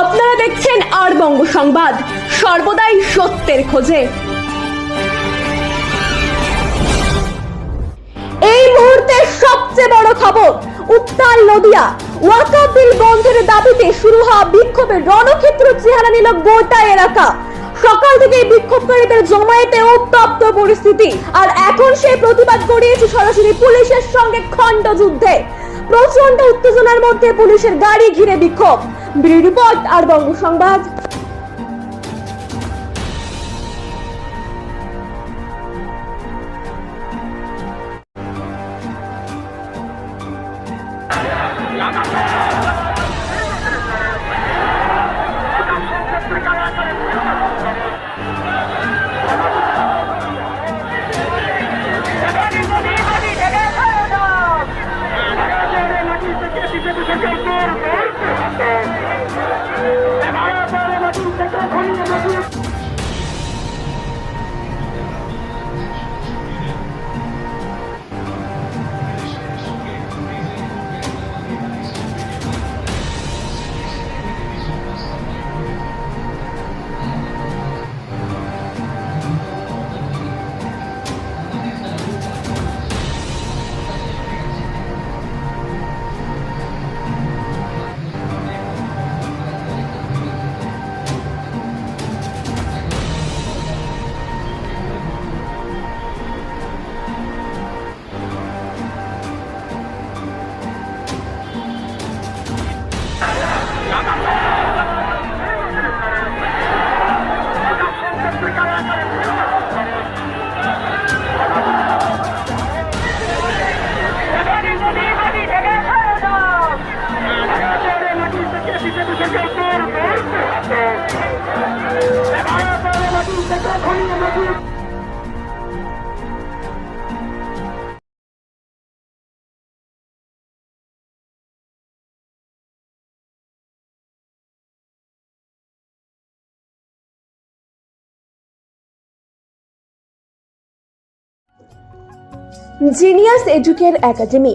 আপনারা দেখছেন আর বঙ্গ সংবাদ। সর্বদাই সত্যের খোঁজে। এই মুহূর্তে সবচেয়ে বড় খবর, উত্তাল নদিয়া। ওয়াকা বিল বন্ধের দাবিতে শুরু হওয়া বিক্ষোভের রণক্ষেত্র চেহারা নিল গোটা এলাকা। সকাল থেকে বিক্ষোভকারীদের জমায়েতে উত্তপ্ত পরিস্থিতি। আর এখন সেই প্রতিবাদ করিয়েছে সরাসরি পুলিশের সঙ্গে খণ্ড যুদ্ধে। প্রচণ্ড উত্তেজনার মধ্যে পুলিশের গাড়ি ঘিরে বিক্ষোভ। বিড়ি রিপোর্ট আর বঙ্গ সংবাদ জিনিয়াস এডুকের একাডেমি